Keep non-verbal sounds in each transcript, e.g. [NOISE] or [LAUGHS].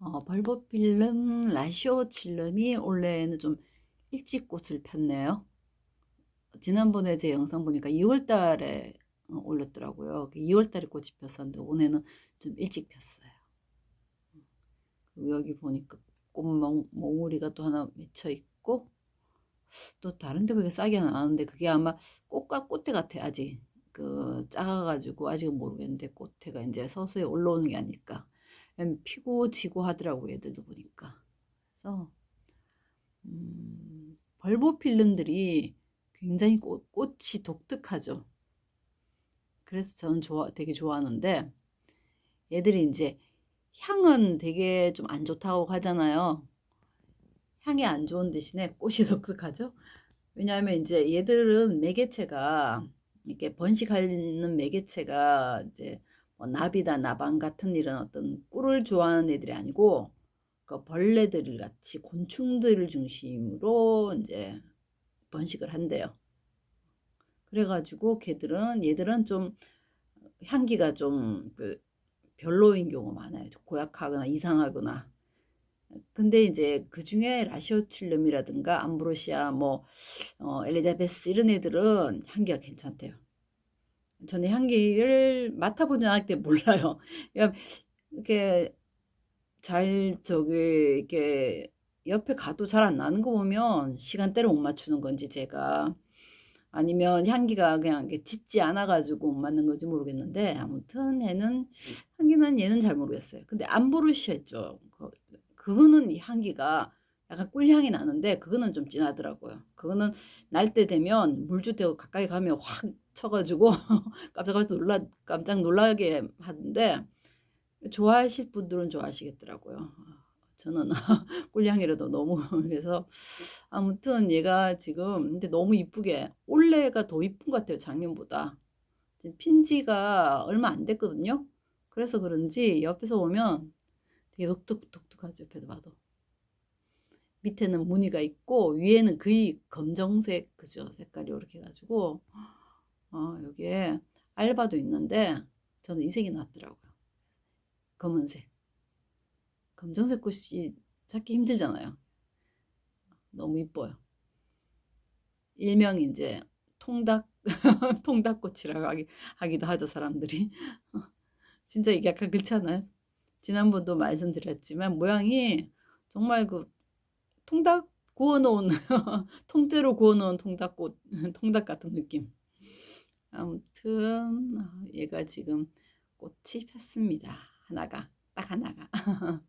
어, 벌보필름 라시오칠름이 올해는 좀 일찍 꽃을 폈네요. 지난번에 제 영상 보니까 2월 달에 어, 올렸더라고요. 2월 달에 꽃이 폈었는데 올해는 좀 일찍 폈어요. 그리고 여기 보니까 꽃몽우리가 또 하나 맺혀 있고 또 다른 데 보니까 하나 나는데 그게 아마 꽃과 꽃대 같아 아직 그 작아가지고 아직은 모르겠는데 꽃대가 이제 서서히 올라오는 게 아닐까 피고 지고 하더라고 얘들도 보니까. 그래서 음, 벌보필름들이 굉장히 꽃, 꽃이 독특하죠. 그래서 저는 좋아 되게 좋아하는데 얘들이 이제 향은 되게 좀 안 좋다고 하잖아요. 향이 안 좋은 대신에 꽃이 [LAUGHS] 독특하죠? 왜냐하면 이제 얘들은 매개체가 이렇게 번식하는 매개체가 이제 뭐 나비다 나방 같은 이런 어떤 꿀을 좋아하는 애들이 아니고 그 벌레들 같이 곤충들을 중심으로 이제 번식을 한대요. 그래가지고 걔들은 얘들은 좀 향기가 좀그 별로인 경우가 많아요. 고약하거나 이상하거나. 근데 이제 그 중에 라시오칠름이라든가 암브로시아, 뭐 어, 엘리자베스 이런 애들은 향기가 괜찮대요. 저는 향기를 맡아보지 않았기 때문에 몰라요. [LAUGHS] 이렇게 잘 저기 이렇게 옆에 가도 잘 안 나는 거 보면 시간대를 못 맞추는 건지 제가 아니면 향기가 그냥 이렇게 짙지 않아 가지고 못 맞는 건지 모르겠는데 아무튼 얘는 향기는 얘는 잘 모르겠어요. 근데 암브루시아 있죠. 그, 그거는 이 향기가 약간 꿀향이 나는데 그거는 좀 진하더라고요. 그거는 날 때 되면 물주대고 가까이 가면 확 쳐가지고 [LAUGHS] 깜짝 놀라 깜짝 놀라게 하는데 좋아하실 분들은 좋아하시겠더라고요. 저는 [LAUGHS] 꿀향이라도 너무 [LAUGHS] 그래서 아무튼 얘가 지금 근데 너무 이쁘게 올해가 더 이쁜 것 같아요 작년보다 지금 핀지가 얼마 안 됐거든요. 그래서 그런지 옆에서 보면 되게 독특 독특하죠 옆에서 봐도 밑에는 무늬가 있고 위에는 거의 검정색 그죠 색깔이 이렇게 해가지고 어, 여기에 알바도 있는데 저는 이 색이 낫더라고요. 검은색. 검정색 꽃이 찾기 힘들잖아요. 너무 이뻐요. 일명 이제 통닭 [LAUGHS] 통닭꽃이라고 하기, 하기도 하죠 사람들이. [LAUGHS] 진짜 이게 약간 그렇잖아요. 지난번도 말씀드렸지만 모양이 정말 그 통닭 구워놓은 [LAUGHS] 통째로 구워놓은 통닭꽃 [LAUGHS] 통닭 같은 느낌. 아무튼 어, 얘가 지금 꽃이 폈습니다. 하나가 딱 하나가. [LAUGHS]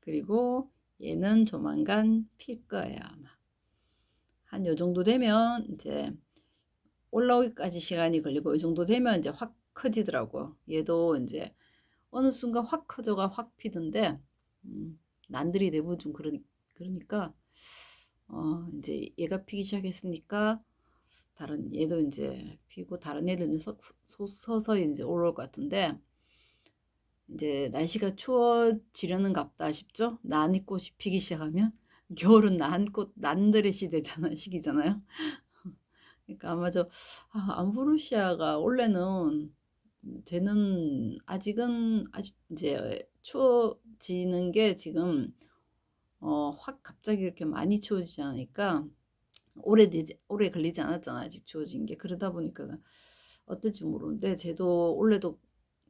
그리고 얘는 조만간 필 거예요 아마. 한 요 정도 되면 이제 올라오기까지 시간이 걸리고 이 정도 되면 이제 확 커지더라고요. 얘도 이제 어느 순간 확 커져가 확 피던데 음, 난들이 대부분 좀 그러니, 그러니까 어, 이제 얘가 피기 시작했으니까 다른 얘도 이제 피고 다른 애들은 서, 서, 서 이제 올라올 것 같은데 이제 날씨가 추워지려는 갑다 싶죠? 난이꽃이 피기 시작하면 [LAUGHS] 겨울은 난꽃 난들의 시대잖아 시기잖아요. 그러니까 아마 저 아, 암브로시아가 원래는 쟤는 아직은 아직 이제 추워지는 게 지금 어, 확 갑자기 이렇게 많이 추워지지 않으니까 오래 되지 오래 걸리지 않았잖아 아직 주어진 게. 그러다 보니까 어떨지 모르는데 쟤도 원래도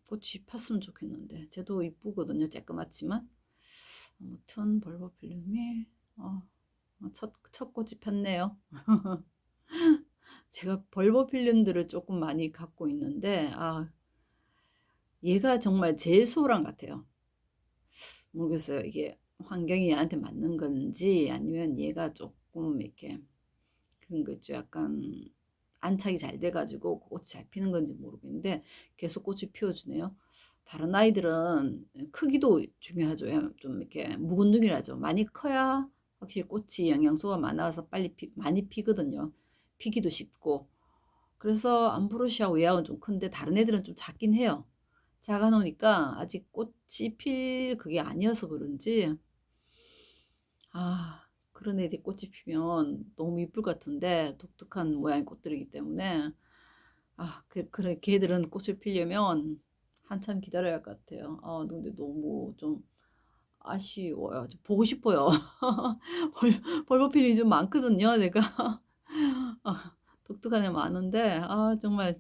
꽃이 폈으면 좋겠는데 쟤도 이쁘거든요 쬐끄맣지만. 아무튼 벌버필름이 어, 첫, 첫 꽃이 폈네요. [LAUGHS] 제가 벌버필름들을 조금 많이 갖고 있는데 아 얘가 정말 제일 소랑 같아요. 모르겠어요. 이게 환경이 얘한테 맞는 건지 아니면 얘가 조금 이렇게 그런 거 있죠. 약간 안착이 잘 돼가지고 꽃이 잘 피는 건지 모르겠는데 계속 꽃이 피워주네요. 다른 아이들은 크기도 중요하죠. 좀 이렇게 묵은둥이라죠. 많이 커야 확실히 꽃이 영양소가 많아서 빨리 피, 많이 피거든요. 피기도 쉽고. 그래서 암브로시아 외야는 좀 큰데 다른 애들은 좀 작긴 해요. 작아 놓으니까 아직 꽃이 필 그게 아니어서 그런지 아 그런 애들이 꽃이 피면 너무 이쁠 것 같은데 독특한 모양의 꽃들이기 때문에 아 그, 그래 걔들은 꽃을 피려면 한참 기다려야 할 것 같아요. 아 근데 너무 좀 아쉬워요. 좀 보고 싶어요. [LAUGHS] 벌 벌보필이 좀 많거든요 제가. [LAUGHS] 아 독특한 애 많은데 아 정말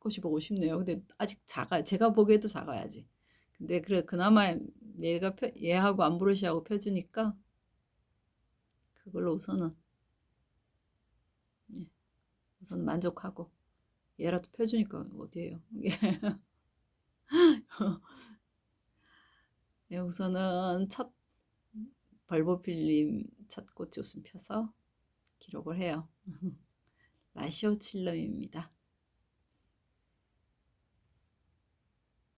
꽃이 보고 싶네요. 근데 아직 작아요. 제가 보기에도 아직. 근데 그래 그나마 얘가 펴 얘하고 암브로시아하고 펴 주니까 그걸로 우선은 예. 우선 만족하고 얘라도 펴 주니까 어디에요. 예. [LAUGHS] 예 우선은 첫 벌보필님 첫 꽃이 웃음 펴서 기록을 해요. [LAUGHS] 라시오 칠럼입니다.